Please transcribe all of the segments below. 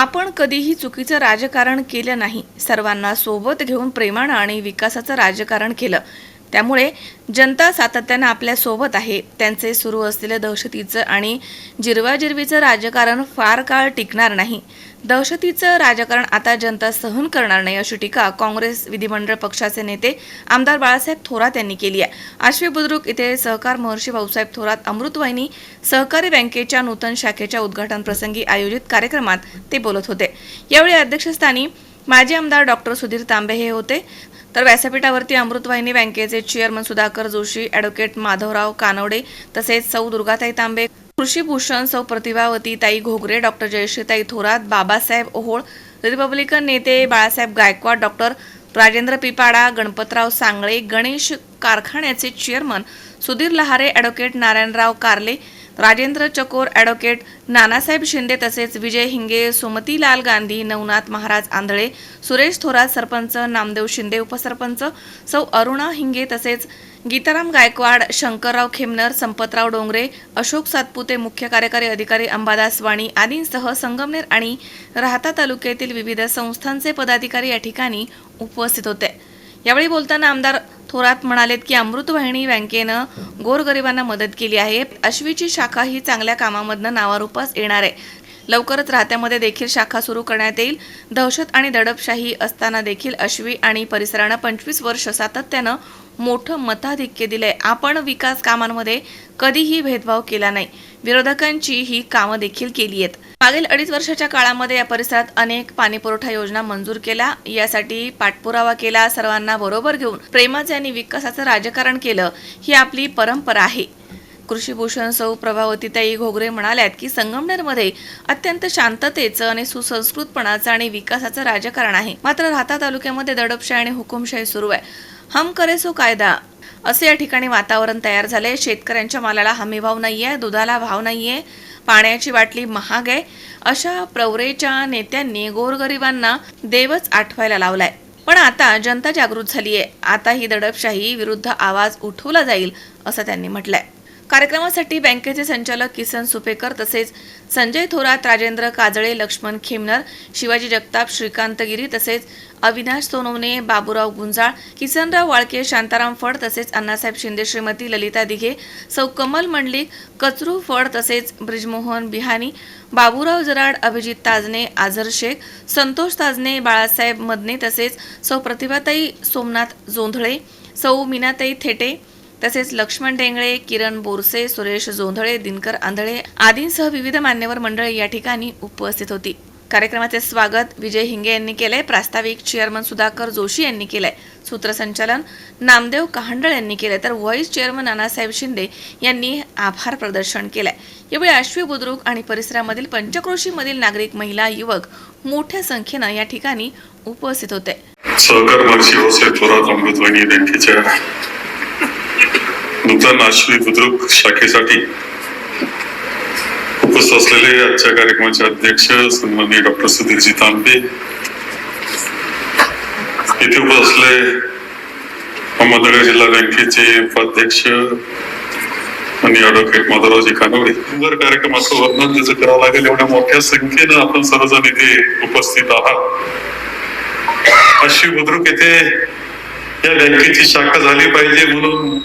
आपण कधीही चुकीचं राजकारण केलं नाही. सर्वांना सोबत घेऊन प्रेमानं आणि विकासाचं राजकारण केलं. त्यामुळे जनता सातत्यानं आपल्यासोबत आहे. त्यांचे सुरू असलेलं दहशतीचं आणि जिरवाजिरवीचं राजकारण फार काळ टिकणार नाही. दहशतीचं राजकारण आता जनता सहन करणार नाही अशी टीका काँग्रेस विधिमंडळ पक्षाचे नेते आमदार बाळासाहेब थोरात यांनी केली आहे. आश्वी बुद्रुक इथे सहकार महर्षी भाऊसाहेब थोरात अमृतवाहिनी सहकारी बँकेच्या नूतन शाखेच्या उद्घाटनप्रसंगी आयोजित कार्यक्रमात ते बोलत होते. यावेळी अध्यक्षस्थानी माजी आमदार डॉक्टर सुधीर तांबे हे होते. तर व्यासपीठावरती अमृतवाहिनी बँकेचे चेअरमन सुधाकर जोशी ॲडव्होकेट माधवराव कानवडे तसेच सौ दुर्गाताई तांबे कृषीभूषण सौ प्रतिभावती ताई घोगरे डॉक्टर जयश्रीताई थोरात बाबासाहेब ओहोळ रिपब्लिकन नेते बाळासाहेब गायकवाड डॉक्टर राजेंद्र पिपाडा गणपतराव सांगळे गणेश कारखान्याचे चेअरमन सुधीर लहारे ॲडव्होकेट नारायणराव कारले राजेंद्र चकोर ॲडव्होकेट नानासाहेब शिंदे तसेच विजय हिंगे सुमतीलाल गांधी नवनाथ महाराज आंधळे सुरेश थोरात सरपंच नामदेव शिंदे उपसरपंच सौ अरुणा हिंगे तसेच गीताराम गायकवाड शंकरराव खेमनर संपतराव डोंगरे अशोक सातपुते मुख्य कार्यकारी अधिकारी अंबादास वाणी आदींसह संगमनेर आणि राहता तालुक्यातील विविध संस्थांचे पदाधिकारी या ठिकाणी उपस्थित होते. यावेळी बोलताना आमदार थोरात म्हणालेत की अमृतवाहिनी बँकेनं गोरगरिबांना मदत केली आहे. अश्वीची शाखा ही चांगल्या कामामधनं नावारूपास येणार आहे. लवकरच राहत्यामध्ये देखील शाखा सुरू करण्यात येईल. दहशत आणि दडपशाही असताना देखील अश्वी आणि परिसरानं पंचवीस वर्ष सातत्यानं मोठं मताधिक्य दिलंय. आपण विकास कामांमध्ये कधीही भेदभाव केला नाही. विरोधकांची ही कामं देखील केली आहेत मागील अडीच वर्षाच्या काळामध्ये या परिसरात अनेक पाणीपुरवठा योजना मंजूर केल्या. यासाठी पाठपुरावा केला सर्वांना बरोबर घेऊन प्रेमाचे आणि विकासाचं राजकारण केलं. ही आपली परंपरा आहे. कृषीभूषण सौ प्रभावतीताई घोगरे म्हणाल्यात की संगमनेरमध्ये अत्यंत शांततेचं आणि सुसंस्कृतपणाचं आणि विकासाचं राजकारण आहे. मात्र राहता तालुक्यामध्ये दडपशाही आणि हुकुमशाही सुरू आहे. हम करे सो कायदा. असे या ठिकाणी वातावरण तयार झाले. शेतकऱ्यांच्या मालाला हमीभाव आहे दुधाला भाव नाही आहे पाण्याची बाटली महाग आहे. अशा प्रवरेच्या नेत्यांनी गोरगरिबांना देवच आठवायला लावलाय. पण आता जनता जागृत झाली आहे आता ही दडपशाही विरुद्ध आवाज उठवला जाईल असं त्यांनी म्हटलंय. कार्यक्रमासाठी बँकेचे संचालक किसन सुपेकर तसेच संजय थोरात राजेंद्र काजळे लक्ष्मण खेमनर शिवाजी जगताप श्रीकांत गिरी तसेच अविनाश सोनवणे बाबूराव गुंजाळ किसनराव वाळके शांताराम फड तसेच अण्णासाहेब शिंदे श्रीमती ललिता दिघे सौ कमल मंडलिक कचरू फड तसेच ब्रिजमोहन बिहानी बाबूराव जराड अभिजित ताजने आझर शेख संतोष ताजने बाळासाहेब मदने तसेच सौ प्रतिभाताई सोमनाथ जोंधळे सौ मीनाताई थेटे तसेच लक्ष्मण डेंगळे किरण बोरसे सुरेश जोंधळे दिनकर आंधळे आदींसह विविध मान्यवर मंडळी या ठिकाणी उपस्थित होती. कार्यक्रमाचे स्वागत विजय हिंगे यांनी केलंय प्रास्ताविक चेअरमन सुधाकर जोशी यांनी केलंय सूत्रसंचालन नामदेव कहांडळ यांनी केलंय तर व्हॉइस चेअरमन नानासाहेब शिंदे यांनी आभार प्रदर्शन केलंय. यावेळी आश्वी बुद्रुक आणि परिसरामधील पंचक्रोशीमधील नागरिक महिला युवक मोठ्या संख्येनं या ठिकाणी उपस्थित होते सहकार महर्षी भाऊसाहेब थोरात अमृतवाणी बँकेच्या नूतन आश्वी बुद्रुक शाखेसाठी उपस्थित असलेले आजच्या कार्यक्रमाचे अध्यक्ष सन्माननीय डॉक्टर सुधीरजी तांबे इथे उपस्थित असले अहमदनगर जिल्हा बँकेचे उपाध्यक्ष आणि ऍडव्होकेट माधवरावजी कानवडे. सुंदर कार्यक्रम असं वर्णन त्याचं करावं लागेल. एवढ्या मोठ्या संख्येनं आपण सर्वजण इथे उपस्थित आहात. अशी बुद्रुक येथे या बँकेची शाखा झाली पाहिजे म्हणून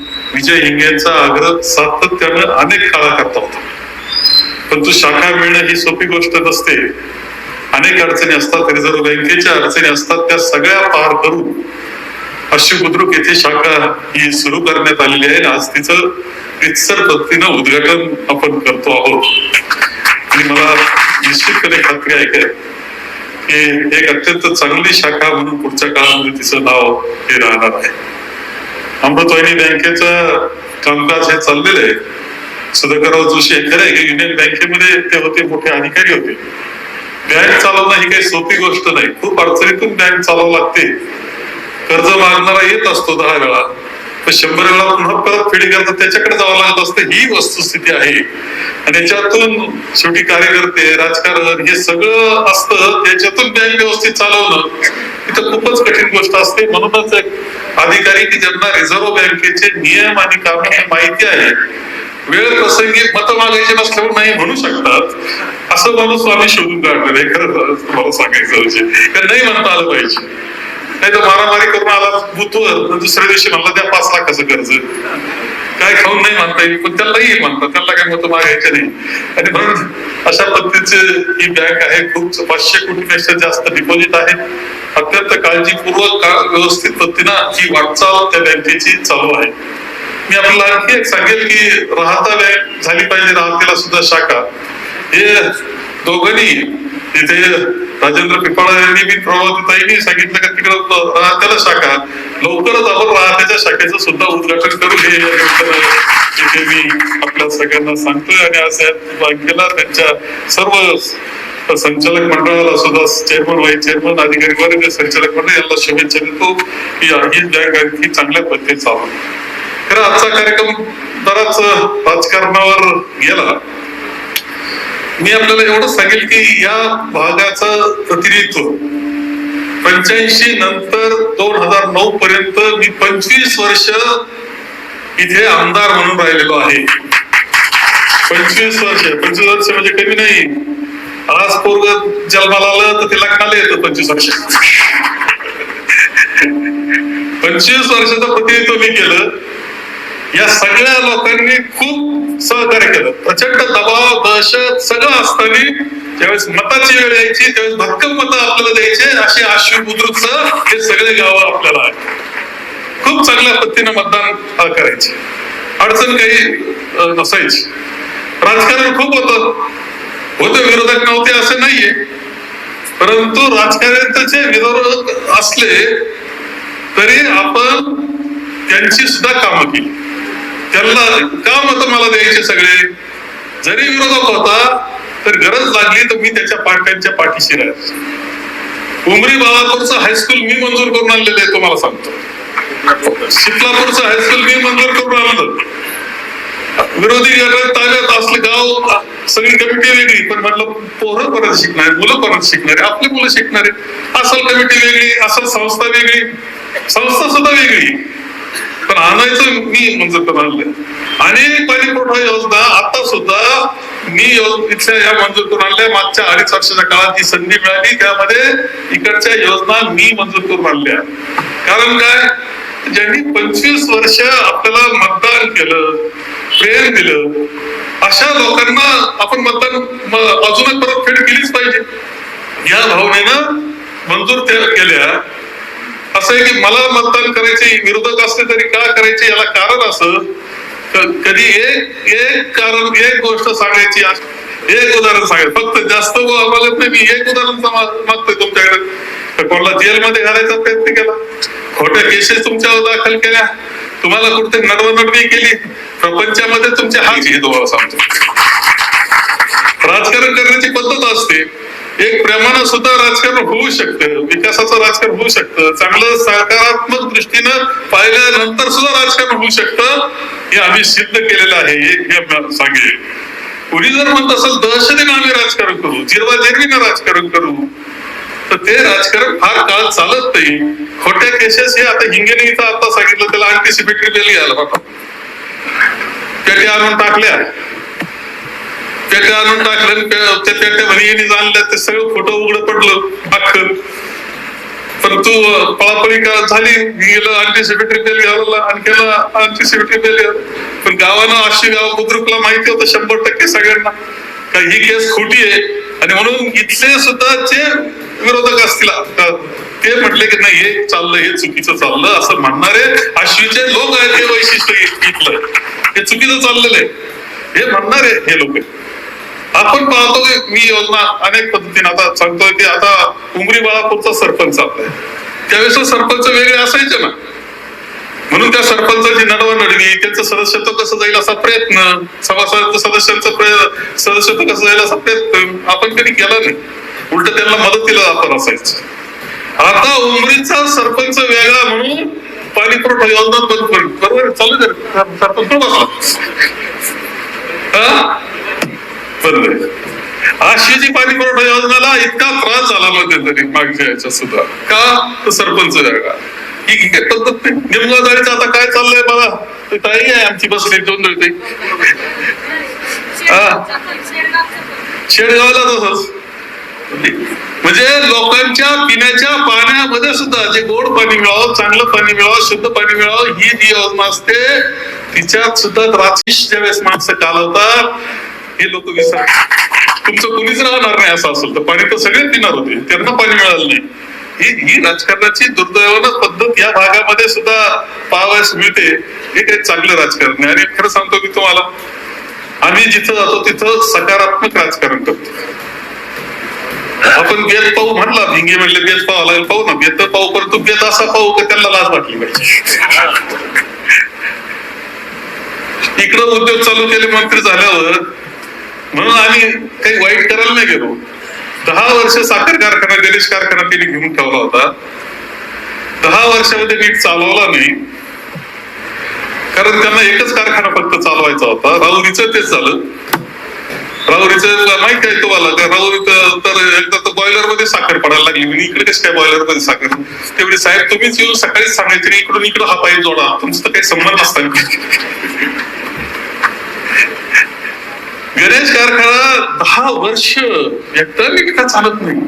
विजय हिंगेंचा आग्रह सातत्यानं अनेक काळाकरता होता. परंतु शाखा मिळणं ही सोपी गोष्ट नसते. अनेक अडचणी असतात रिझर्व्ह बँकेच्या अडचणी असतात त्या सगळ्या पार करून अशी बुद्रुक येथे शाखा ही सुरू करण्यात आलेली आहे. आज तिचं रितसर पद्धतीनं उद्घाटन आपण करतो आहोत. आणि मला निश्चितपणे खात्री आहे काय की एक अत्यंत चांगली शाखा म्हणून पुढच्या काळामध्ये तिचं नाव हे राहणार आहे. अमृतवाहिनी बँकेचं कामकाज हे चाललेलं आहे. सुधाकरराव जोशी हे खरं आहे की युनियन बँकेमध्ये ते होते मोठे अधिकारी होते. बँक चालवणं ही काही सोपी गोष्ट नाही. खूप अडचणीतून बँक चालवावं लागते. कर्ज मागणारा येत असतो दहा वेळा. पण शंभर वेळा पुन्हा परत फेडी करता त्याच्याकडे जावं लागत असतं. ही वस्तुस्थिती आहे. आणि याच्यातून शेवटी कार्यकर्ते राजकारण हे सगळं असतं. त्याच्यातून बँक व्यवस्थित चालवणं इथं खूपच कठीण गोष्ट असते. म्हणूनच अधिकारी की ज्यांना रिझर्व्ह बँकेचे नियम आणि कामे हे माहिती आहे वेळ प्रसंगी मत मागायचे नसल्यावर नाही म्हणू शकतात. असं माणूस आम्ही शोधून काढलेलं आहे खरं तुम्हाला सांगायचं म्हणजे. कारण नाही म्हणता आलं पाहिजे. नाही तर मारामारी करून आला बुथवर दुसऱ्या दिवशी म्हणला त्या पाच लाखाचं कर्ज. काय खाऊन नाही म्हणता येईल पण त्यालाही म्हणतात त्यांना काय मत मागायचं नाही. आणि म्हणून अशा पद्धतीचे ही बँक आहे खूप पाचशे कोटीपेक्षा जास्त डिपॉझिट आहे अत्यंत काळजीपूर्वक व्यवस्थित पद्धतीनं ही वाटचाल त्या बँकेची चालू आहे. मी आपल्याला आणखी एक सांगेल की राहता बँक झाली पाहिजे राहतेला सुद्धा शाखा. हे दोघांनी तिथे राजेंद्र पिपाळा यांनी मी प्रभावतीताईंनी सांगितलं का तिकडं राहत्याला शाखा. त्याच्या शाखेचं सुद्धा उद्घाटन करू हे इथे मी आपल्या सगळ्यांना सांगतोय आणि आज बँकेला त्यांच्या सर्व संचालक मंडळाला सुद्धा चेअरमन वाईस चेअरमन अधिकारी वर्ग संचालक मंडळ यांना शुभेच्छा देतो की ही बँक आणखी चांगल्या पद्धतीने चालू. खरं आजचा कार्यक्रम बराच राजकारणावर गेला. मी आपल्याला एवढं सांगेल की या भागाचं प्रतिनिधित्व पंच्याऐंशी नंतर दोन हजार नऊ पर्यंत मी पंचवीस वर्ष इथे आमदार म्हणून राहिलेलो आहे. पंचवीस वर्ष पंचवीस वर्ष म्हणजे कमी नाही. आज पोरग जन्माला आलं तर ते लग्नाला येतं पंचवीस वर्ष. पंचवीस वर्षाचं प्रतिनिधित्व मी केलं. या सगळ्या लोकांनी खूप सहकार्य केलं. प्रचंड दबाव दहशत सगळं असताना ज्यावेळेस मताची वेळ यायची त्यावेळेस भक्कम मतं आपल्याला द्यायचे. अशी आश्वी बुद्रुकच हे सगळे गावं आपल्याला आहे खूप चांगल्या पद्धतीने मतदान करायचे. अडचण काही नसायची. राजकारण खूप होत. होते विरोधक नव्हते असे नाहीये. परंतु राजकारणाचे विरोधक असले तरी आपण त्यांची सुद्धा कामं केली. त्यांना का मत मला द्यायचे सगळे. जरी विरोधक होता तर गरज लागली तर मी त्याच्या पाठ्यांच्या पाठीशी राहायचो. उमरी बाळापूरचं हायस्कूल मी मंजूर करून आणलेलं आहे तुम्हाला सांगतो. शिपलापूरचं हायस्कूल मी मंजूर करून आणलं. विरोधी गटात ताब्यात असले गाव सगळी कमिटी वेगळी पण म्हटलं पोरं परत शिकणार मुलं परत शिकणारे आपली मुलं शिकणारे असल कमिटी वेगळी असल संस्था वेगळी संस्था सुद्धा वेगळी. पण आणायचं मी मंजूर करून आणलंय अनेक पाणी पुरवठा योजना आता सुद्धा मी इथल्या या मंजूर करून आणल्या मागच्या अडीच वर्षाच्या काळात जी संधी मिळाली त्यामध्ये इकडच्या योजना मी मंजूर करून आणल्या. कारण काय? ज्यांनी पंचवीस वर्ष आपल्याला मतदान केलं प्रेम दिलं अशा लोकांना आपण मतदान अजूनच परतफेड केलीच पाहिजे. या भावनेनं मंजूर केल्या. असं आहे की मला मतदान करायचे विरोधक असले तरी का करायचे याला कारण असं? कधी एक एक कारण एक गोष्ट सांगायची एक उदाहरण सांगेल फक्त जास्त बोलत नाही मी एक उदाहरण मागतोय तुमच्याकडे. तर कोणाला जेलमध्ये घालायचा प्रयत्न केला? खोट्या केसेस तुमच्यावर दाखल केल्या. तुम्हाला कुठे नडवनडवी केली? प्रपंचामध्ये तुमच्या हात हे तुम्हाला सांगतो राजकारण करण्याची पद्धत असते. एक प्रेमानं सुद्धा राजकारण होऊ शकतं विकासाचं राजकारण होऊ शकतं चांगलं सकारात्मक दृष्टीनं पाहिल्यानंतर सुद्धा राजकारण होऊ शकतं हे आम्ही सिद्ध केलेलं आहे हे सांगेल कुणी जर म्हणत असेल दहशतीनं आम्ही राजकारण करू जिरवा जिरवीनं राजकारण करू तर ते राजकारण फार काळ चालत नाही. खोट्या केसेस हे आता हिंगेने इथं आता सांगितलं त्याला अँटीसिपेटरी बेल घ्यायला बाबा त्या आणून टाकल्या. पेट्या आणून टाकलं आणि पे- त्या पेट्या म्हणे ते सगळं फोटो उघड पडलं अख्खं पण तू पळापळी का झाली? गेलं अँटीसिपेटरी बेल घ्यायला आणि केलं अँटीसिपेटरी बेल पण गावानं अशी गाव बुद्रुकला माहिती होतं शंभर टक्के सगळ्यांना का ही केस खोटी आहे. आणि म्हणून इथले सुद्धा जे विरोधक असतील ते म्हटले की नाही हे चाललं हे चुकीचं चाललं असं म्हणणारे आश्वीचे लोक आहेत हे वैशिष्ट्य इथलं. हे चुकीचं चाललेलं आहे. हे म्हणणारे हे लोक आपण पाहतो की मी योजना अनेक पद्धतीने आता सांगतोय की आता उमरी बाळापूरचा सरपंच आपला त्यावेळेस सरपंच वेगळे असायचे ना. म्हणून त्या सरपंचाची नडवनडणी त्यांचं सदस्यत्व कसं जाईल असा प्रयत्न सभासद सदस्यांचं प्रय- सदस्यत्व कसं जाईल असा प्रयत्न आपण कधी केला नाही. उलट त्यांना मदतीला आपण असायचं. आता उमरीचा सरपंच वेगळा म्हणून पाणी पुरवठा योजना बंद करून बरोबर? चालू सरपंच बसला. हा? बंद आहे आशियाची पाणी पुरवठा योजनाला इतका त्रास झाला मध्यंतरी मागच्या याच्या सुद्धा. का? तर सरपंच जागा. ही ही निमगा जाळीचं आता काय चाललंय बघा? ते ताई आहे आमची बसली दोन जळते शेडगावला तसंच. म्हणजे लोकांच्या पिण्याच्या पाण्यामध्ये सुद्धा जे गोड पाणी मिळावं चांगलं पाणी मिळावं शुद्ध पाणी मिळावं ही जी योजना असते तिच्यात सुद्धा रात्रीश ज्यावेळेस माणसं कालवतात हे लोक विसर तुमचं कुणीच राहणार नाही असं असेल तर पाणी तर सगळे पिणार होते. त्यांना पाणी मिळालं नाही. ही ही राजकारणाची दुर्दैवानं पद्धत या भागामध्ये सुद्धा पाहावयास मिळते. हे काही चांगलं राजकारण आहे आणि खरं सांगतो की तुम्हाला. आम्ही जिथं जातो तिथं सकारात्मक राजकारण करतो. आपण बेत पाहू म्हणला भिंगे म्हणले बेत पाहावं लागेल पाहू ना. बेत पाहू परंतु बेत असा पाहू की त्यांना लाज वाटली पाहिजे? इकडं उद्योग चालू केले मंत्री झाल्यावर म्हणून आम्ही काही वाईट करायला नाही गेलो. दहा वर्ष साखर कारखाना गणेश कारखाना त्यांनी घेऊन ठेवला होता. दहा वर्षामध्ये नीट चालवला नाही. कारण त्यांना एकच कारखाना फक्त चालवायचा होता. राहुरीचं तेच झालं. राहुरीचं माहीत आहे तुम्हाला का तर एकदा तर बॉयलरमध्ये साखर पडायला लागली. म्हणजे इकडे कसं काय बॉयलरमध्ये साखर? तेवढी साहेब तुम्हीच येऊन सकाळीच सांगायचे इकडून इकडं हा पाईप जोडा. तुमचं तर काही संबंध असता गणेश कारखाना दहा वर्ष एकदा का चालत नाही?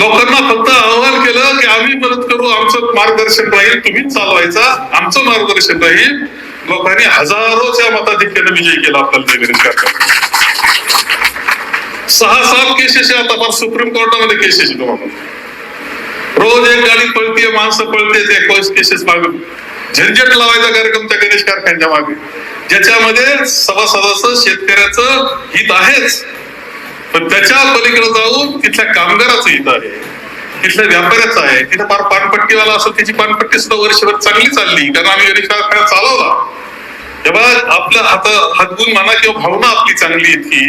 लोकांना फक्त अहवाल केलं की आम्ही मदत करू आमचं मार्गदर्शन राहील तुम्हीच चालवायचा आमचं मार्गदर्शन राहील. लोकांनी हजारोच्या मताधिक्याने विजय केला आपल्याला ते गणेश कारखाना सहा सात केसेस आता फार सुप्रीम कोर्टामध्ये केसेस तुम्हाला. रोज एक गाडी पळतीये माणसं पळते ते केसेस मागून. झंझट लावायचा कार्यक्रम त्या गणेश कारखान्याच्या मागे. ज्याच्यामध्ये सभासदाचं शेतकऱ्याचं हित आहेच. पण त्याच्या पलीकडे जाऊन तिथल्या कामगाराचं हित आहे. तिथल्या व्यापाऱ्याचं आहे. तिथे फार पानपट्टीवाला असं त्याची पानपट्टी सुद्धा वर्षभर चांगली चालली. कारण आम्ही रिक्षा कारखाना चालवला. तेव्हा आपल्या हात हातगुण म्हणा किंवा भावना आपली चांगली इतकी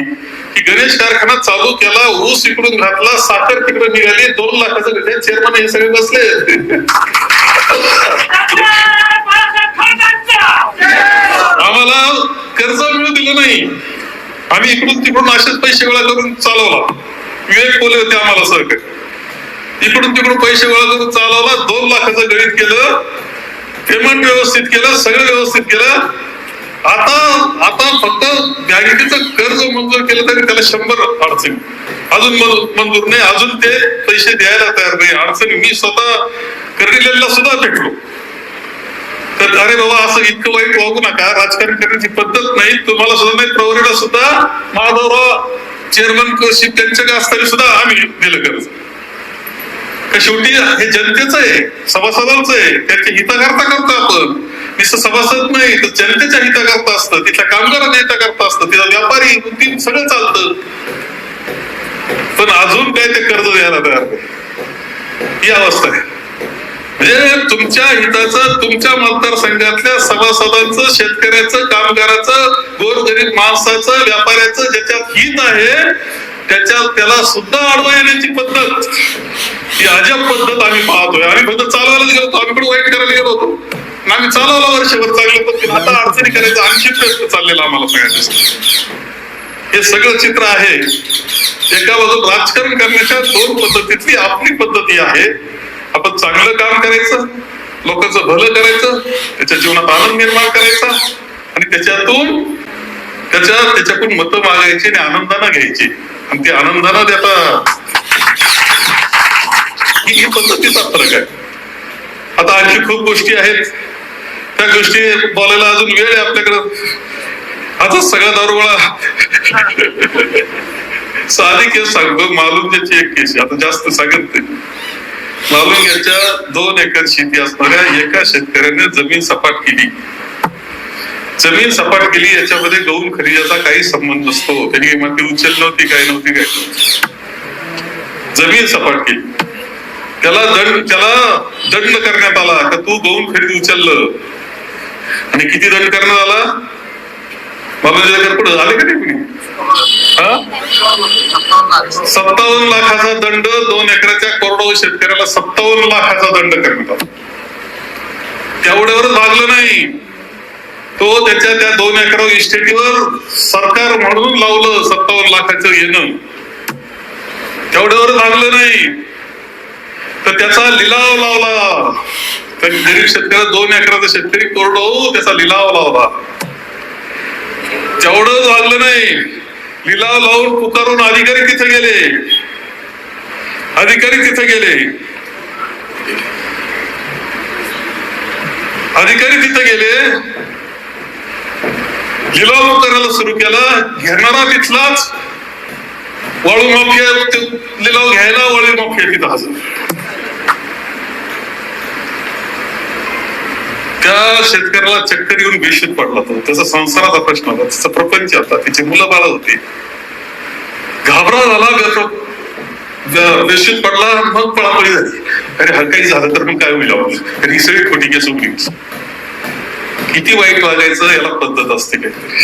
की गणेश कारखाना चालू केला ऊस इकडून घातला साखर तिकडे निघाली दोन लाखाचं चेअरमन हे सगळे बसले आम्हाला कर्ज मिळू दिलं नाही आम्ही असेच पैसे गोळा करून चालवला. विवेक बोले होते आम्हाला सहकारी इकडून तिकडून पैसे गोळा करून चालवला दोन लाखाचं गणित केलं पेमेंट व्यवस्थित केलं सगळं व्यवस्थित केलं. आता आता फक्त बँकेचं कर्ज मंजूर केलं तरी त्याला शंभर अडचणी. अजून मंजूर नाही अजून ते पैसे द्यायला तयार नाही. अडचणी मी स्वतः कर्डिलेला सुद्धा भेटलो. तर अरे बाबा असं इतकं वाईट वागू नका. राजकारण करण्याची पद्धत नाही. तुम्हाला सुद्धा नाही प्रवरीला सुद्धा माधवराव चेअरमन त्यांच्या असताना सुद्धा आम्ही दिलं कर्ज. का शेवटी हे जनतेचं आहे सभासदांचं आहे. त्याच्या हिताकरता करतो आपण. नुसतं सभासद नाही तर जनतेच्या हिताकरता असतं. तिथल्या कामगारांच्या हिताकरता असतं. तिथं व्यापारी उद्योग सगळं चालतं. पण अजून काय ते कर्ज द्यायला तयार नाही. ही अवस्था आहे. म्हणजे तुमच्या हिताचं तुमच्या मतदारसंघातल्या सभासदांचं शेतकऱ्याचं कामगाराचं गोरगरीब माणसाचं व्यापाऱ्याचं ज्याच्यात हित आहे त्याच्यात त्याला सुद्धा आडवा येण्याची पद्धत. ही अजब पद्धत आम्ही पाहतोय. आम्ही फक्त चालवायला गेलो होतो. आम्ही पण वाईट करायला गेलो होतो. आम्ही चालवला वर्षभर चांगलं पण आता अडचणी करायचं आणखी प्रयत्न चाललेला आम्हाला सगळ्यांना हे सगळं चित्र आहे. एका बाजूला राजकारण करण्याच्या दोन पद्धतीतली आपली पद्धती आहे. आपण चांगलं काम करायचं लोकांचं भलं करायचं त्याच्या जीवनात आनंद निर्माण करायचा आणि त्याच्यातून त्याच्या त्याच्याकडून मतं मागायची आणि आनंदानं घ्यायची. आणि ती आनंदानं देता ही पद्धतीचा फरक आहे. आता आणखी खूप गोष्टी आहेत. त्या गोष्टी बोलायला अजून वेळ आहे आपल्याकडं. आता सगळा दारुगोळा साधी केस सांगतो मालुंग्याची एक केस. आता जास्त सांगत नाही. मालुंग्याच्या दोन एकर शेती असणाऱ्या एका शेतकऱ्याने जमीन सपाट केली. जमीन सपाट केली याच्यामध्ये गहू खरेदीचा काही संबंध नसतो. त्यांनी माती उचल नव्हती काय नव्हती काय जमीन सपाट केली. त्याला दंड त्याला दंड करण्यात आला. का तू गहू खरेदी उचललं. आणि किती दंड करण्यात आला? मला पुढे झाले का नाही सत्तावन्न लाखाचा दंड दोन एकराच्या कोरडो शेतकऱ्याला सत्तावन्न लाखाचा दंड करण्यात आला. तेवढ्यावरच भागलं नाही. तो त्याच्या त्या दोन एकर इस्टेटीवर सरकार म्हणून लावलं सत्तावन्न लाखाचं येणं. तेवढ्यावर लागलं नाही. तर त्याचा लिलाव लावला. तर गरीब शेतकऱ्या दोन एकराचा शेतकरी कोरडो त्याचा लिलाव लावला. जेवढं झालं नाही लिलाव लावून पुकारून अधिकारी तिथे गेले. अधिकारी तिथे गेले. अधिकारी तिथे गेले. लिलाव करायला सुरू केला. घेणारा तिथलाच. वाळू माफिया लिलाव घ्यायला वाळू माफिया तिथं हजर. त्या शेतकऱ्याला चक्कर येऊन बेशुद्ध पडला तो त्याचा संसाराचा प्रश्न होता. त्याचा प्रपंच होता. तिची मुलं बाळ होती. घाबरा झाला ग- बेशुद्ध पडला मग पळापळी झाली. अरे हा काही झालं तर मग काय होईल आपण? ही सगळी खोटी केस उघडी किती वाईट वागायचं याला पद्धत असते काहीतरी.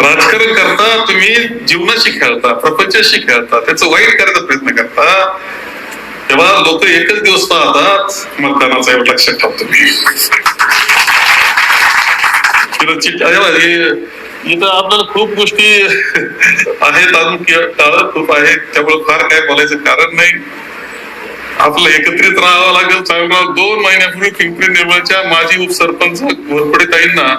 राजकारण करता तुम्ही जीवनाशी खेळता प्रपंचाशी खेळता त्याचं वाईट करायचा प्रयत्न करता तेव्हा लोक एकच दिवस पाहतात मतदानाचा एवढं लक्षात ठेवतो मी हे- इथं आपल्याला खूप गोष्टी आहेत अजून कि- खूप आहेत त्यामुळे फार काय बोलायचं कारण नाही. आपलं एकत्रित राहावं लागेल. चांगलं दोन महिन्यापूर्वी पिंपरी निर्मळच्या माजी उपसरपंच घोरपडे ताईंना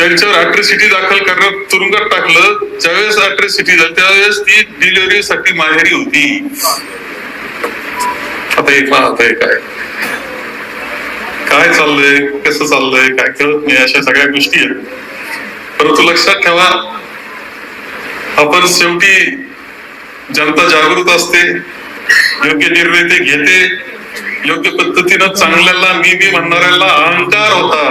त्यांच्यावर अॅट्रॉसिटी दाखल करण्यात तुरुंगात टाकलं ज्यावेळेस अॅट्रॉसिटी झाली त्यावेळेस ती डिलिव्हरी साठी माहेरी होती. आता एक पाहत आहे काय. काय चाललंय कसं चाललंय काय कळत नाही अशा सगळ्या गोष्टी आहेत. परंतु लक्षात ठेवा आपण शेवटी जनता जागृत असते योग्य निर्णय ते घेते योग्य पद्धतीनं चांगल्याला मी मी म्हणणाऱ्याला अहंकार होता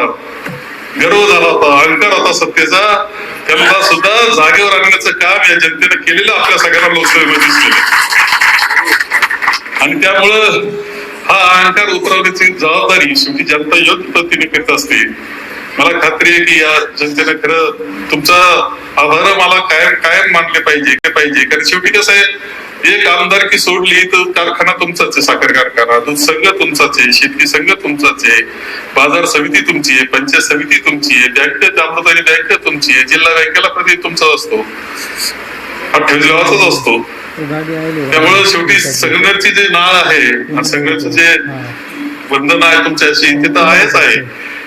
गर्व झाला होता. अहंकार होता सत्तेचा. त्यांना सुद्धा जागेवर आणण्याचं काम या जनतेनं केलेलं आपल्या सगळ्यांना लोकसभेमध्ये दिसलेलं आणि त्यामुळं हा अहंकार उतरवण्याची जबाबदारी शेवटी जनता योग्य पद्धतीने करत असते. मला खात्री आहे की या जनतेनं खरं तुमचा आभार मला कायम कायम मानले पाहिजे काय पाहिजे. कारण शेवटी कसं आहे एक आमदारकी सोडली तर कारखाना तुमचाच आहे साखर कारखाना दूध संघ तुमचाच आहे शेतकरी संघ तुमचाच आहे बाजार समिती तुमची आहे पंचायत समिती तुमची आहे बँक अमृतानी बँक तुमची आहे जिल्हा बँकेला प्रति तुमचा असतो. अठ्ठावीस गावाचाच असतो. त्यामुळे शेवटी संघर्षची जे नाळ आहे संघर्षचं जे बंधन आहे तुमच्याशी ते तर आहेच आहे.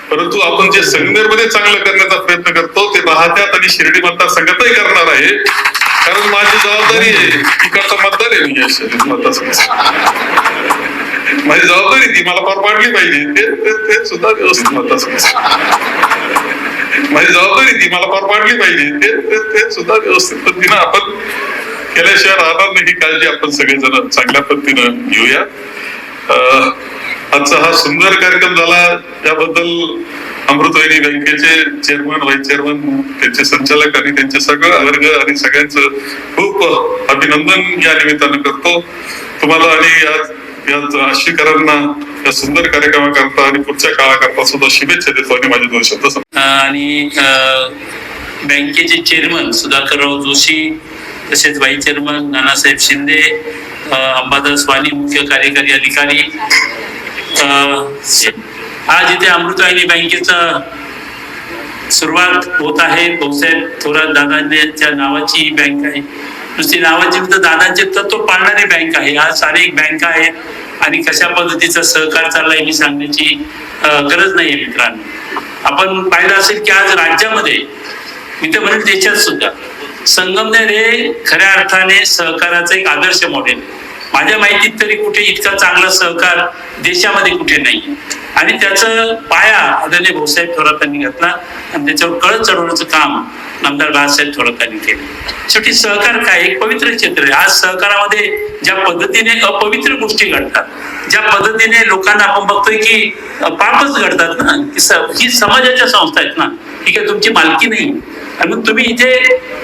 परंतु आपण जे संघर्षमध्ये चांगलं करण्याचा प्रयत्न करतो ते राहत्यात आणि शिर्डी मतदारसंघातही करणार आहे. कारण माझी जबाबदारी आहे. तिकडचा मतदार आहे म्हणजे मी म्हणजे माझी जबाबदारी ती. मला पार पाडली पाहिजे. ते- ते सुद्धा व्यवस्थित मतदारसंघ माझी जबाबदारी ती. मला पार पाडली पाहिजे. ते ते- ते सुद्धा व्यवस्थित पद्धतीनं आपण केल्याशिवाय राहणार नाही. ही काळजी आपण सगळेजण चांगल्या पद्धतीनं घेऊया. अं, आजचा हा सुंदर कार्यक्रम झाला. त्याबद्दल अमृतवाहिनी बँकेचे चेअरमन व्हाईस चेअरमन त्यांचे संचालक आणि त्यांचे सगळं वर्ग आणि सगळ्यांचं खूप अभिनंदन या निमित्तानं करतो. तुम्हाला आणि या या आशिकरांना या सुंदर कार्यक्रमाकरता आणि पुढच्या काळाकरता सुद्धा शुभेच्छा देतो आणि माझे दोन शब्द आणि बँकेचे चेअरमन सुधाकरराव जोशी तसेच व्हाईस चेअरमन नानासाहेब शिंदे अंबादास वाणी मुख्य कार्यकारी अधिकारी आज इथे अमृतवाहिनी बँकेचा सुरुवात होत आहे. भाऊसाहेब थोरात दादांच्या नावाची ही बँक आहे. नुसती नावाची तर दादांचे तत्व पाळणारी बँक आहे. आज अनेक बँका आहेत आणि कशा पद्धतीचा सहकार चाललाय हे सांगण्याची गरज नाही आहे मित्रांनो. आपण पाहिलं असेल की आज राज्यामध्ये मी तर म्हणेल देशात सुद्धा संगमनेर हे खऱ्या अर्थाने सहकाराचं एक आदर्श मॉडेल आहे. माझ्या माहितीत तरी कुठे इतका चांगला सहकार देशामध्ये कुठे नाही. आणि त्याचं पाया आदरणीय भाऊसाहेब थोरातांनी घातला आणि त्याच्यावर कळत चढवण्याचं काम आमदार बाळासाहेब थोरातांनी केलं. शेवटी सहकार काय? एक पवित्र क्षेत्र आहे. आज सहकारामध्ये ज्या पद्धतीने अपवित्र गोष्टी घडतात ज्या पद्धतीने लोकांना आपण बघतोय की पापच घडतात ना की ही समाजाच्या संस्था आहेत ना ही काय तुमची मालकी नाही. आणि मग तुम्ही इथे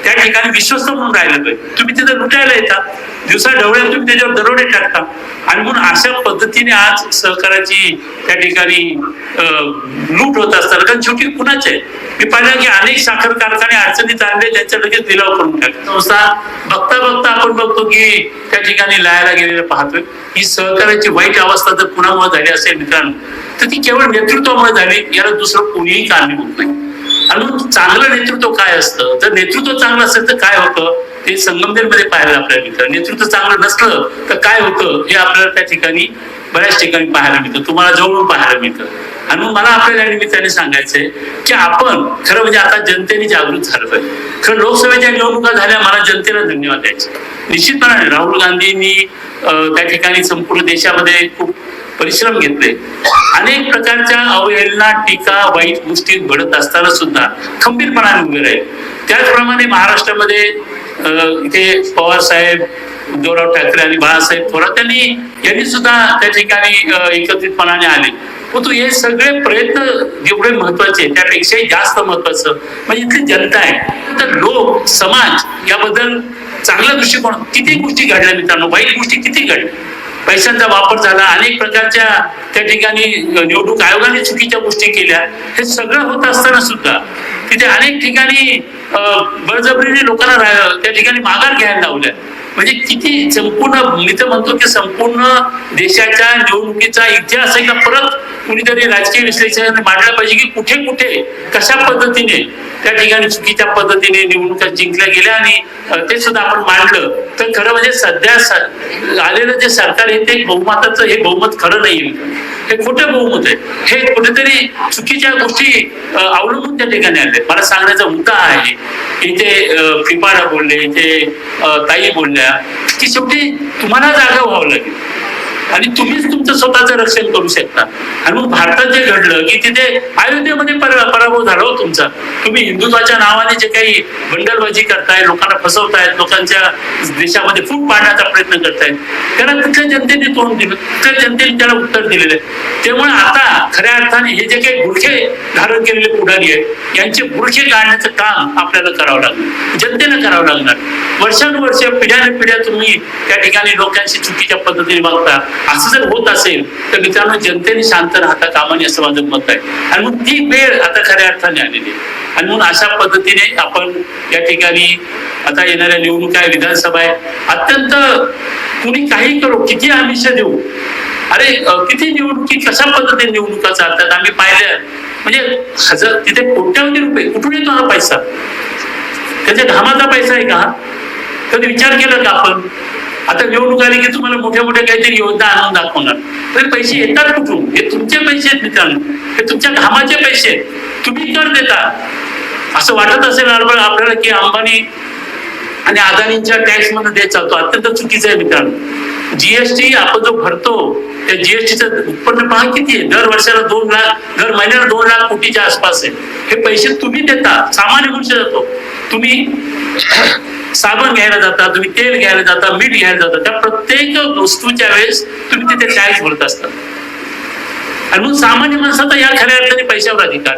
त्या ठिकाणी विश्वस्त म्हणून राहिलं पाहिजे तुम्ही तिथे लुटायला येता. दिवसा ढवळ्यात तुम्ही त्याच्यावर दरोडे टाकता. आणि म्हणून अशा पद्धतीने आज सहकाराची त्या ठिकाणी लूट होत असतात कारण शेवटी कुणाचे? आहे? मी पाहिलं की अनेक साखर कारखाने अडचणीत आणले त्यांच्या लगेच लिलाव करून टाकले. संस्था बघता बघता आपण बघतो की त्या ठिकाणी लायला गेलेलं पाहतोय. ही सहकाराची वाईट अवस्था जर कुणामुळे झाली असेल मित्रांनो तर ती केवळ नेतृत्वामुळे झाली. याला दुसरं कोणीही कारणीभूत नाही. आणि मग चांगलं नेतृत्व काय असतं? जर नेतृत्व चांगलं असेल तर काय होतं? ते संगमनेरमध्ये पाहायला आपल्याला मिळतं. नेतृत्व चांगलं नसलं तर काय होतं? हे आपल्याला त्या ठिकाणी बऱ्याच ठिकाणी पाहायला मिळतं. तुम्हाला जवळून पाहायला मिळतं. आणि मग मला आपल्याला निमित्ताने सांगायचंय की आपण खरं म्हणजे आता जनतेने जागृत झालं पाहिजे. खरं लोकसभेच्या निवडणुका झाल्या मला जनतेला धन्यवाद द्यायचे. निश्चितपणे राहुल गांधींनी त्या ठिकाणी संपूर्ण देशामध्ये खूप परिश्रम घेतले. अनेक प्रकारच्या अवहेलना टीका वाईट गोष्टी घडत असताना सुद्धा खंबीरपणाने उभे राहील. त्याचप्रमाणे महाराष्ट्रामध्ये अं, इथे पवार साहेब उद्धवराव ठाकरे आणि बाळासाहेब थोरात त्यांनी यांनी सुद्धा त्या ठिकाणी एकत्रितपणाने आले. परंतु हे सगळे प्रयत्न जेवढे महत्त्वाचे त्यापेक्षाही जास्त महत्वाचं म्हणजे इथली जनता आहे. तर लोक समाज याबद्दल चांगला दृष्टिकोन किती गोष्टी घडल्या मित्रांनो वाईट गोष्टी किती घडल्या? पैशांचा वापर झाला अनेक प्रकारच्या त्या ठिकाणी निवडणूक आयोगाने चुकीच्या गोष्टी केल्या. हे सगळं होत असताना सुद्धा तिथे अनेक ठिकाणी बळजबरीने लोकांना त्या ठिकाणी माघार घ्यायला लावल्या. म्हणजे किती संपूर्ण मी तर म्हणतो की संपूर्ण देशाच्या निवडणुकीचा इतिहास एकदा परत कुणीतरी राजकीय विश्लेषण मांडला पाहिजे की कुठे कुठे कशा पद्धतीने त्या ठिकाणी चुकीच्या पद्धतीने निवडणुका जिंकल्या गेल्या आणि ते सुद्धा आपण मांडलं. तर खरं म्हणजे सध्या आलेलं जे सरकार आहे ते बहुमताचं हे बहुमत खरं नाही हे खोटं बहुमत आहे. हे कुठेतरी चुकीच्या गोष्टी अवलंबून त्या ठिकाणी आले मला सांगण्याचा मुद्दा आहे इथे अं, बोलले इथे ताई बोलल्या की शेवटी तुम्हाला जागा व्हावं लागेल. आणि तुम्हीच तुमचं स्वतःचं रक्षण करू शकता. आणि मग भारतात जे घडलं की तिथे अयोध्येमध्ये पराभव झाला हो तुमचा. तुम्ही हिंदुत्वाच्या नावाने जे काही बंडलबाजी करताय लोकांना फसवतायत लोकांच्या देशामध्ये फूट पाडण्याचा प्रयत्न करतायत त्याला तिथल्या जनतेने तोंड दिलं? तिथल्या जनतेने त्याला उत्तर दिलेलं आहे? त्यामुळे आता खऱ्या अर्थाने हे जे काही गुडघे धारण केलेले पुढारी आहेत यांचे गुडघे काढण्याचं काम आपल्याला करावं लागणार जनतेला करावं लागणार. वर्षानुवर्ष पिढ्याने पिढ्या तुम्ही त्या ठिकाणी लोकांशी चुकीच्या पद्धतीने वागता. असं जर होत असेल तर मित्रांनो जनतेने शांत राहता कामा नये असं माझं मत आहे. आणि मग ती वेळ आता खऱ्या अर्थाने आलेली आहे. आणि म्हणून अशा पद्धतीने आपण या ठिकाणी आता येणाऱ्या निवडणुका आहे विधानसभा आहे. अत्यंत कुणी काही करो किती आमिष देऊ? अरे किती निवडणुकी कशा पद्धतीने निवडणुका चालतात? आम्ही पाहिल्या. म्हणजे हजार तिथे कोट्यावधी रुपये कुठून येतो हा पैसा? त्याच्या घामाचा पैसा आहे का? हा? कधी विचार केला का आपण? आता निवडणूक आली की तुम्हाला मोठ्या मोठ्या काहीतरी योजना आणून दाखवणार. तर पैसे येतात कुठून? हे तुमचे पैसे आहेत मित्रांनो. हे तुमच्या घामाचे पैसे आहेत. तुम्ही कर देता. असं वाटत असेल आपल्याला आपल्याला की अंबानी आणि अदानींच्या टॅक्समध्ये देत चालतो. अत्यंत चुकीचं आहे मित्रांनो. जीएसटी आपण जो भरतो त्या जीएसटीचं उत्पन्न पहा किती आहे. दर वर्षाला दोन लाख दर महिन्याला दोन लाख कोटीच्या आसपास आहे. हे पैसे तुम्ही देता. सामान्य गोष्ट जातो. तुम्ही साबण घ्यायला जाता तुम्ही तेल घ्यायला जाता मीठ घ्यायला जाता त्या प्रत्येक वस्तूच्या वेळेस तुम्ही तिथे टॅक्स भरत असता. आणि मग सामान्य माणसाचा या खऱ्या अर्थाने पैशावर अधिकार.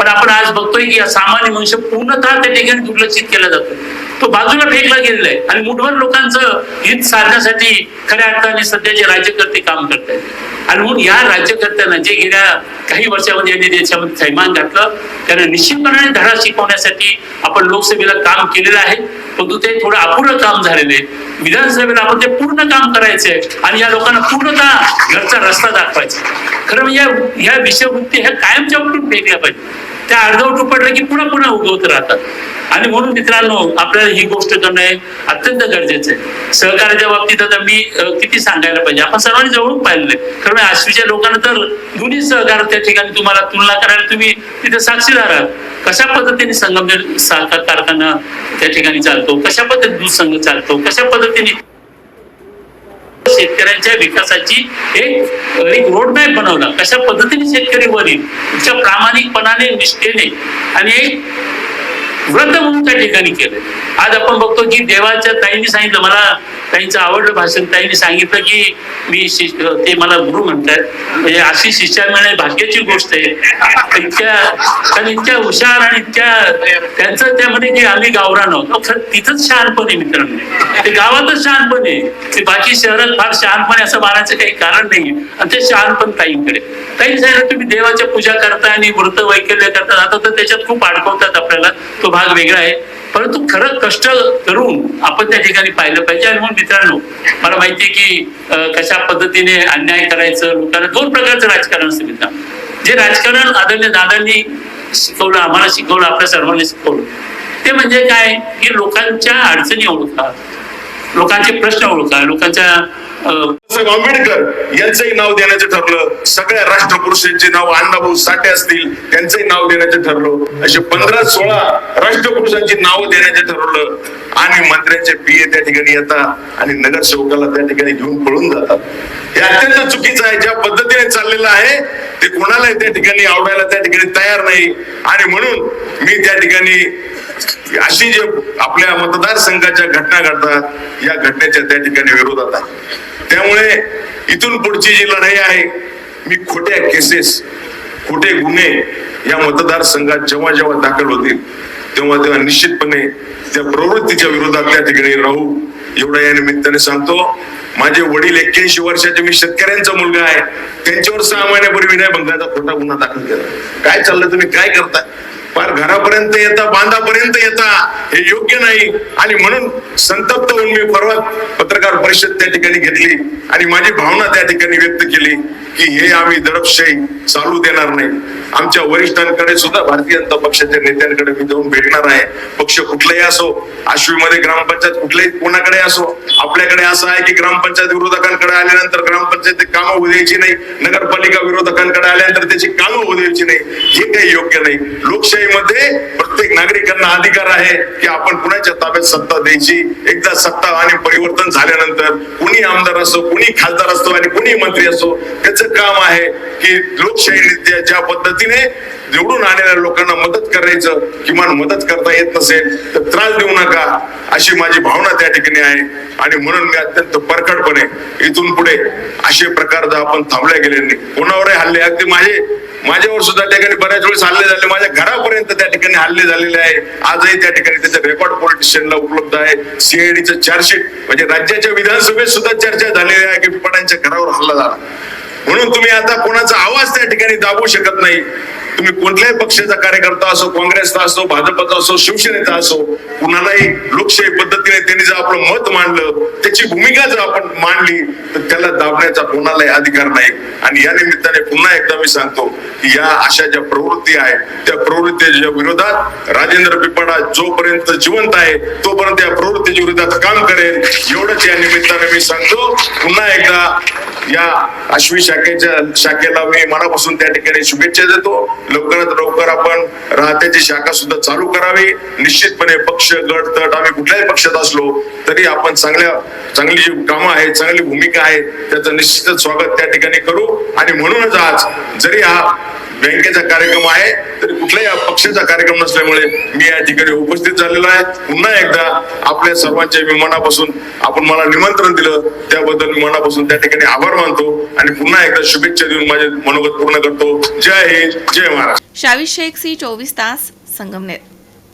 पण आपण आज बघतोय की सामान्य मनुष्य पूर्णतः त्या ठिकाणी दुर्लक्षित केला जातो. तो बाजूला फेकला गेलेला आहे आणि मुठभर लोकांचं हित साधण्यासाठी खऱ्या अर्थाने सध्याचे राज्यकर्ते काम करत आहेत आणि म्हणून या राज्यकर्त्यांना जे गेल्या काही वर्षामध्ये यांनी देशामध्ये थैमान घातलं त्यांना निश्चितपणाने धडा शिकवण्यासाठी आपण लोकसभेला काम केलेलं आहे. परंतु ते थोडं अपुरं काम झालेलं आहे. विधानसभेला आपण ते पूर्ण काम करायचंय आणि या लोकांना पूर्णतः घरचा रस्ता दाखवायचा खरं म्हणजे या- विषयवृत्ती ह्या कायमच्या उठून फेकल्या पाहिजे. त्या अर्धवट पडलं की पुन्हा पुन्हा उगवत राहतात. आणि म्हणून मित्रांनो आपल्याला ही गोष्ट करणं हे अत्यंत गरजेचं आहे. सहकार्याच्या बाबतीत आता मी किती सांगायला पाहिजे? आपण सर्वांनी जवळून पाहिलेलं आहे. कारण आश्वीच्या लोकांना तर दोन्ही सहकार त्या ठिकाणी तुम्हाला तुलना करायला तुम्ही तिथे साक्षीदार आहात. कशा पद्धतीने संगमनेर साखर कारखाना त्या ठिकाणी चालतो? कशा पद्धतीने दूध संघ चालतो? कशा पद्धतीने शेतकऱ्यांच्या विकासाची एक एक रोडमॅप बनवला. कशा पद्धतीने शेतकरी वरील? प्रामाणिकपणाने निष्ठेने आणि एक व्रत म्हणून त्या ठिकाणी केलंय. आज आपण बघतो की देवाच्या ताईंनी सांगितलं मला ताईंचं आवडलं भाषण. ताईंनी सांगितलं की मी ते मला गुरु म्हणतात म्हणजे अशी शिष्या मिळणे भाग्याची गोष्ट आहे. इतक्या कारण इतक्या हुशार आणि इतक्या त्यांचं त्यामध्ये की आम्ही गावरान आहोत. खरं तिथंच शहाणपण आहे मित्रांनो. ते गावातच शहाणपण. आहे ते बाकी शहरात फार शहाणपण आहे असं मानायचं काही कारण नाही. आणि ते शहाणपण ताईंकडे. ताई सांगितलं तुम्ही देवाच्या पूजा करता आणि व्रत वैकल्य करता आता तर त्याच्यात खूप अडकवतात आपल्याला. तो भाग वेगळा आहे. परंतु खरं कष्ट करून आपण त्या ठिकाणी पाहिलं पाहिजे. आणि म्हणून मित्रांनो मला माहिती आहे की कशा पद्धतीने अन्याय करायचं लोकांना दोन प्रकारचं राजकारण असतं मित्रांनो. जे राजकारण आदरणीय दादांनी शिकवलं आम्हाला शिकवलं आपल्या सर्वांनी शिकवलं ते म्हणजे काय? की लोकांच्या अडचणी ओळखा लोकांचे प्रश्न ओळखा लोकांच्या आंबेडकर यांचंही नाव देण्याचं ठरलं. सगळ्या राष्ट्रपुरुषांचे नाव अण्णाभाऊ साठे असतील त्यांचंही नाव देण्याचं ठरलं. असे पंधरा सोळा राष्ट्रपुरुषांची नाव देण्याचं ठरवलं. आणि मंत्र्यांचे पीए त्या ठिकाणी येतात आणि नगरसेवकाला त्या ठिकाणी घेऊन पळून जातात. हे अत्यंत चुकीचं आहे. ज्या पद्धतीने चाललेलं आहे ते कोणालाही त्या ठिकाणी आवडायला त्या ठिकाणी तयार नाही. आणि म्हणून मी त्या ठिकाणी अशी जे आपल्या मतदारसंघाच्या घटना घडतात या घटनेच्या त्या ठिकाणी विरोधात आहे. त्यामुळे इथून पुढची जी लढाई आहे मी खोट्या केसेस खोटे गुन्हे या मतदारसंघात जेव्हा जेव्हा दाखल होतील तेव्हा तेव्हा निश्चितपणे त्या प्रवृत्तीच्या विरोधात त्या ठिकाणी राहू. एवढा या निमित्ताने सांगतो. माझे वडील एक्क्याऐंशी वर्षाचे मी शेतकऱ्यांचा मुलगा आहे. त्यांच्यावर सहा महिन्यापूर्वी विनय भंगाचा खोटा गुन्हा दाखल केला. काय चाललं तुम्ही काय करताय? फार घरापर्यंत येता बांधापर्यंत येता हे योग्य नाही. आणि म्हणून संतप्त होऊन मी परवा पत्रकार परिषद त्या ठिकाणी घेतली आणि माझी भावना त्या ठिकाणी व्यक्त केली. की हे आम्ही दडपशाही चालू देणार नाही. आमच्या वरिष्ठांकडे सुद्धा भारतीय जनता पक्षाच्या नेत्यांकडे मी जाऊन भेटणार आहे. पक्ष कुठलाही असो आश्वीमध्ये ग्रामपंचायत कुठल्याही कोणाकडे असो आपल्याकडे असं आहे की ग्रामपंचायत विरोधकांकडे आल्यानंतर ग्रामपंचायत कामं होऊ द्यायची नाही नगरपालिका विरोधकांकडे आल्यानंतर त्याची कामं होऊ द्यायची नाही हे काही योग्य नाही. लोकशाहीमध्ये प्रत्येक नागरिकांना अधिकार आहे की आपण कुणाच्या ताब्यात सत्ता द्यायची. एकदा सत्ता आणि परिवर्तन झाल्यानंतर कुणी आमदार असो कुणी खासदार असतो आणि कुणी मंत्री असो त्याचं काम आहे की लोकशाही ज्या पद्धतीने निवडून आलेल्या लोकांना मदत करायचं किमान मदत करता येत नसेल तर त्रास देऊ नका अशी माझी भावना त्या ठिकाणी आहे. आणि म्हणून मी अत्यंत परखडपणे इथून पुढे असे प्रकार आपण थांबल्या गेले नाही कोणावरही हल्ले अगदी माझे माझ्यावर सुद्धा त्या ठिकाणी बऱ्याच वेळेस हल्ले झाले माझ्या घरापर्यंत त्या ठिकाणी हल्ले झालेले आहे. आजही त्या ठिकाणी त्याचा रेकॉर्ड पोलीस स्टेशनला उपलब्ध आहे. सीआयडीचं चार्जशीट म्हणजे राज्याच्या विधानसभेत सुद्धा चर्चा झालेली आहे की पिपाड्यांच्या घरावर हल्ला झाला. म्हणून तुम्ही आता कोणाचा आवाज त्या ठिकाणी दाबू शकत नाही. तुम्ही कोणत्याही पक्षाचा कार्यकर्ता असो काँग्रेसचा असो भाजपचा असो शिवसेनेचा असो कुणालाही लोकशाही पद्धतीने त्यांनी जर आपलं मत मांडलं त्याची भूमिका जर आपण मांडली तर त्याला दाबण्याचा कोणालाही अधिकार नाही. आणि या निमित्ताने पुन्हा एकदा मी सांगतो की या अशा ज्या प्रवृत्ती आहे त्या प्रवृत्तीच्या विरोधात राजेंद्र पिपाडा जोपर्यंत जिवंत आहे तोपर्यंत या प्रवृत्तीच्या विरोधात काम करेल. एवढंच या निमित्ताने मी सांगतो. पुन्हा एकदा या अश्विशा शाखेच्या शाखेला मी मनापासून त्या ठिकाणी शुभेच्छा देतो. लवकरात लवकर आपण राहत्याची शाखा सुद्धा चालू करावी. निश्चितपणे पक्ष गट तट आम्ही कुठल्याही पक्षात असलो तरी आपण चांगल्या चांगली जी कामं आहेत चांगली भूमिका आहे त्याचं निश्चितच स्वागत त्या ठिकाणी करू. आणि म्हणूनच आज जरी हा बँकेचा कार्यक्रम आहे तरी कुठल्याही पक्षाचा कार्यक्रम नसल्यामुळे मी या ठिकाणी उपस्थित झालेलो आहे. पुन्हा एकदा आपल्या सर्वांच्या विमानापासून आपण मला निमंत्रण दिलं त्याबद्दल मी मनापासून त्या ठिकाणी आभार मानतो आणि पुन्हा एकदा शुभेच्छा देऊन माझे मनोगत पूर्ण करतो. जय हिंद जय महाराष्ट्र. शावी शेख सी चोवीस तास संगमनेर.